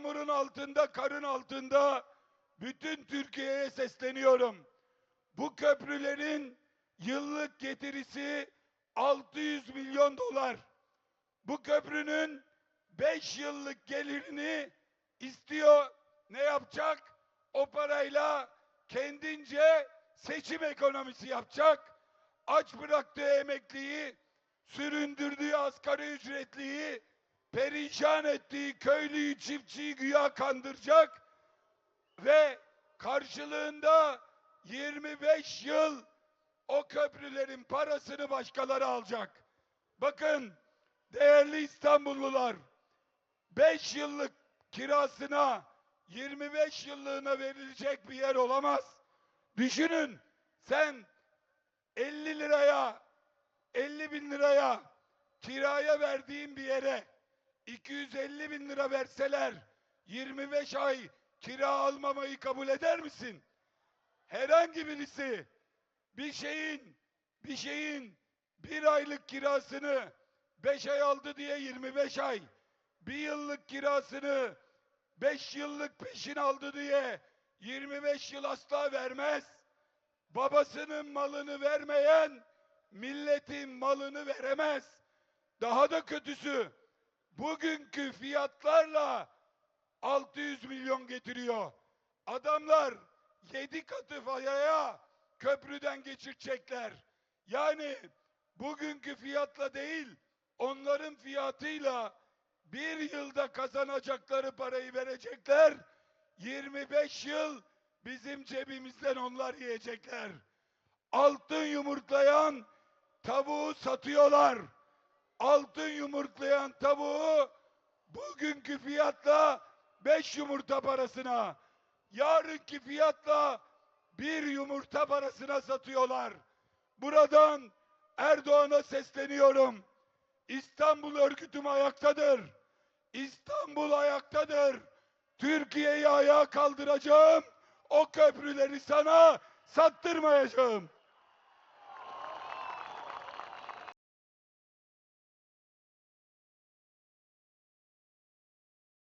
yağmurun altında, karın altında bütün Türkiye'ye sesleniyorum. Bu köprülerin yıllık getirisi 600 milyon dolar. Bu köprünün 5 yıllık gelirini istiyor. Ne yapacak? O parayla kendince seçim ekonomisi yapacak. Aç bıraktığı emekliyi, süründürdüğü asgari ücretliyi, perişan ettiği köylüyü, çiftçiyi güya kandıracak ve karşılığında 25 yıl o köprülerin parasını başkaları alacak. Bakın değerli İstanbullular 5 yıllık kirasına 25 yıllığına verilecek bir yer olamaz. Düşünün sen 50 liraya 50 bin liraya kiraya verdiğin bir yere 250 bin lira verseler 25 ay kira almamayı kabul eder misin? Herhangi birisi bir şeyin bir şeyin bir aylık kirasını 5 ay aldı diye 25 ay bir yıllık kirasını 5 yıllık peşin aldı diye 25 yıl asla vermez. Babasının malını vermeyen milletin malını veremez. Daha da kötüsü bugünkü fiyatlarla 600 milyon getiriyor. Adamlar 7 katı fayaya köprüden geçirecekler. Yani bugünkü fiyatla değil onların fiyatıyla bir yılda kazanacakları parayı verecekler. 25 yıl bizim cebimizden onlar yiyecekler. Altın yumurtlayan tavuğu satıyorlar. Altın yumurtlayan tavuğu bugünkü fiyatla 5 yumurta parasına, yarınki fiyatla bir yumurta parasına satıyorlar. Buradan Erdoğan'a sesleniyorum. İstanbul örgütüm ayaktadır. İstanbul ayaktadır. Türkiye'yi ayağa kaldıracağım. O köprüleri sana sattırmayacağım.